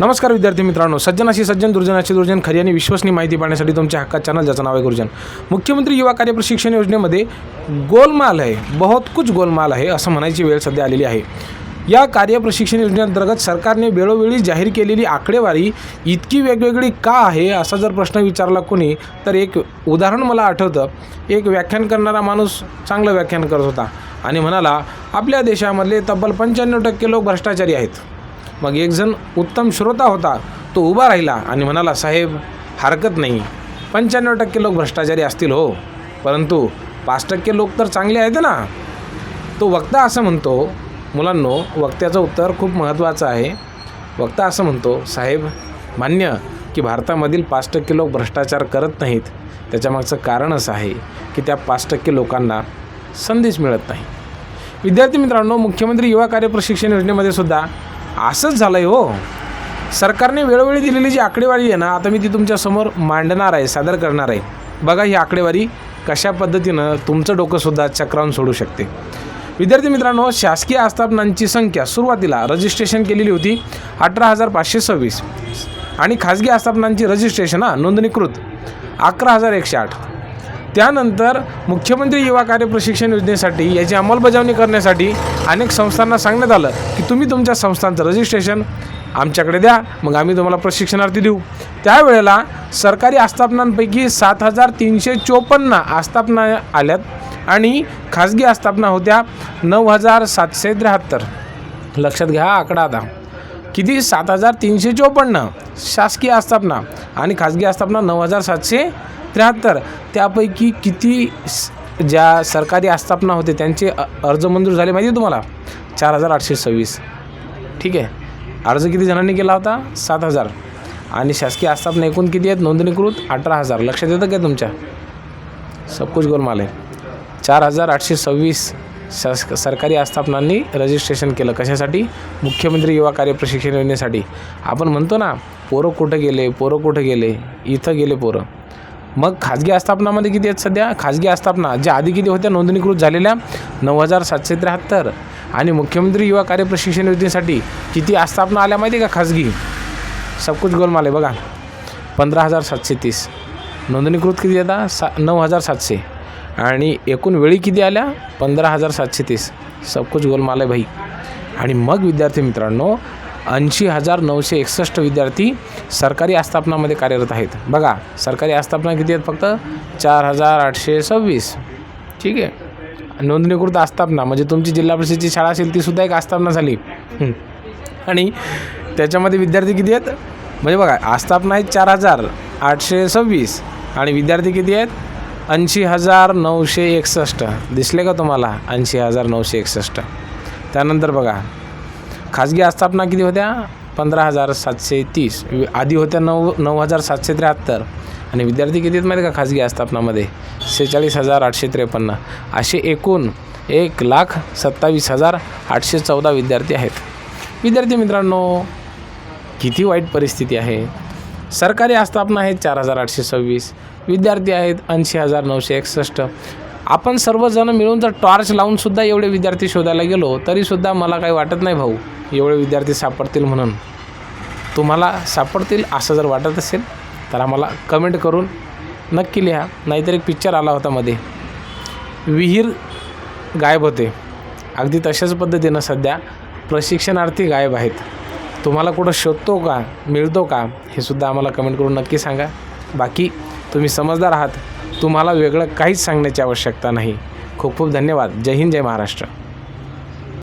नमस्कार विद्यार्थी मित्रांनो सज्जनाशी सज्जन दुर्जनाची दुर्जन खरी आणि विश्वसनीय माहिती पाहण्यासाठी तुमच्या हक्कात चॅनल ज्याचं नाव आहे गुरुजन. मुख्यमंत्री युवा कार्य प्रशिक्षण योजनेमध्ये गोलमाल आहे बहुत कुछ गोलमाल आहे असं म्हणायची वेळ सध्या आलेली आहे. या कार्य प्रशिक्षण योजनेअंतर्गत सरकारने वेळोवेळी जाहीर केलेली आकडेवारी इतकी वेगवेगळी का आहे असा जर प्रश्न विचारला कोणी तर एक उदाहरण मला आठवतं. एक व्याख्यान करणारा माणूस चांगलं व्याख्यान करत होता आणि म्हणाला आपल्या देशामधले तब्बल पंच्याण्णव टक्के लोक भ्रष्टाचारी आहेत. मग एकजण उत्तम श्रोता होता तो उभा राहिला आणि म्हणाला साहेब हरकत नाही. पंच्याण्णव टक्के लोक भ्रष्टाचारी असतील हो परंतु पाच टक्के लोक तर चांगले आहेत ना. तो वक्ता असं म्हणतो मुलांनो वक्त्याचं उत्तर खूप महत्त्वाचं आहे. वक्ता असं म्हणतो साहेब मान्य की भारतामधील पाच टक्के लोक भ्रष्टाचार करत नाहीत. त्याच्यामागचं कारण असं आहे की त्या पाच टक्के लोकांना संदेश मिळत नाही. विद्यार्थी मित्रांनो मुख्यमंत्री युवा कार्य प्रशिक्षण योजनेमध्ये सुद्धा असंच झालं आहे हो. सरकारने वेळोवेळी दिलेली जी आकडेवारी आहे ना आता मी ती तुमच्यासमोर मांडणार आहे सादर करणार आहे. बघा ही आकडेवारी कशा पद्धतीनं तुमचं डोकंसुद्धा चक्रावून सोडू शकते. विद्यार्थी मित्रांनो शासकीय आस्थापनांची संख्या सुरुवातीला रजिस्ट्रेशन केलेली होती अठरा हजार पाचशे सव्वीस. आणि खाजगी आस्थापनांची रजिस्ट्रेशन हा नोंदणीकृत अकरा हजार एकशे आठ. त्यानंतर मुख्यमंत्री युवा कार्य प्रशिक्षण योजनेसाठी याची अंमलबजावणी करण्यासाठी अनेक संस्थांना सांगण्यात आलं की तुम्ही तुमच्या संस्थांचं रजिस्ट्रेशन आमच्याकडे द्या मग आम्ही तुम्हाला प्रशिक्षणार्थी देऊ. त्यावेळेला सरकारी आस्थापनांपैकी सात हजार तीनशे चोपन्न आस्थापना आल्यात आणि खाजगी आस्थापना होत्या नऊ हजार सातशे त्र्याहत्तर. लक्षात घ्या हा आकडा आता. किती? सात हजार तीनशे चोपन्न. शासकीय आस्थापना आणि खाजगी आस्थापना नऊ हजार सातशे त्र्याहत्तर. त्यापैकी किती ज्या सरकारी आस्थापना होते त्यांचे अर्ज मंजूर झाले माहिती आहे तुम्हाला? चार हजार आठशे सव्वीस. ठीक आहे. अर्ज किती जणांनी केला होता? सात हजार. आणि शासकीय आस्थापना एकूण किती आहेत? नोंदणीकृत अठरा हजार. लक्षात येतं काय तुमच्या? सब कुछ गोलमाल आहे. चार हजार आठशे सव्वीस शास सरकारी आस्थापनांनी रजिस्ट्रेशन केलं. कशासाठी? मुख्यमंत्री युवा कार्य प्रशिक्षण योजनेसाठी. आपण म्हणतो ना पोरं कुठं गेले पोरं कुठं गेले इथं गेले पोरं. मग खाजगी आस्थापनामध्ये किती आहेत सध्या? खाजगी आस्थापना ज्या आधी किती होत्या? नोंदणीकृत झालेल्या नऊ हजार सातशे त्र्याहत्तर. आणि मुख्यमंत्री युवा कार्य प्रशिक्षण योजनेसाठी किती आस्थापना आल्या माहिती आहे का खाजगी? सबकुच गोलमाल आहे बघा. पंधरा हजार सातशे तीस. नोंदणीकृत किती येतात सा नऊ हजार सातशे. आणि एकूण वेळी किती आल्या? पंधरा हजार सातशे तीस. सबकुच गोलमाल आहे भाई. आणि मग विद्यार्थी मित्रांनो ऐंशी हजार नऊशे एकसष्ट विद्यार्थी सरकारी आस्थापनामध्ये कार्यरत आहेत. बघा सरकारी आस्थापना किती आहेत फक्त? चार हजार आठशे सव्वीस. ठीक आहे. नोंदणीकृत आस्थापना म्हणजे तुमची जिल्हा परिषदेची शाळा असेल तीसुद्धा एक आस्थापना झाली. आणि त्याच्यामध्ये विद्यार्थी किती आहेत? म्हणजे बघा आस्थापना आहेत चार हजार आठशे सव्वीस. आणि विद्यार्थी किती आहेत? ऐंशी हजार नऊशे एकसष्ट. दिसले का तुम्हाला? ऐंशी हजार नऊशे एकसष्ट. त्यानंतर बघा खाजगी आस्थापना किती होत्या? पंधरा हजार सातशे तीस. आधी होत्या नऊ नऊ हजार सातशे त्र्याहत्तर. आणि विद्यार्थी किती आहेत माहिती का खाजगी आस्थापनामध्ये? सेहेचाळीस हजार आठशे त्रेपन्न. असे एकूण एक लाख सत्तावीस हजार आठशे चौदा विद्यार्थी आहेत. विद्यार्थी मित्रांनो किती वाईट परिस्थिती आहे? सरकारी आस्थापना आहेत चार हजार आठशे सव्वीस. विद्यार्थी आहेत ऐंशी हजार नऊशे एकसष्ट. आपण सर्वजण मिळून जर टॉर्च लावूनसुद्धा एवढे विद्यार्थी शोधायला गेलो तरीसुद्धा मला काही वाटत नाही भाऊ एवढे विद्यार्थी सापडतील म्हणून. तुम्हाला सापडतील असं जर वाटत असेल तर आम्हाला कमेंट करून नक्की लिहा नाहीतर एक पिक्चर आला होता मध्ये. विहीर गायब होते. अगदी तशाच पद्धतीनं सध्या प्रशिक्षणार्थी गायब आहेत. तुम्हाला कुठं शोधतो का मिळतो का हे सुद्धा आम्हाला कमेंट करून नक्की सांगा. बाकी तुम्ही समजदार आहात. तुम्हाला वेगळं काहीच सांगण्याची आवश्यकता नाही. खूप खूप धन्यवाद. जय हिंद जय महाराष्ट्र.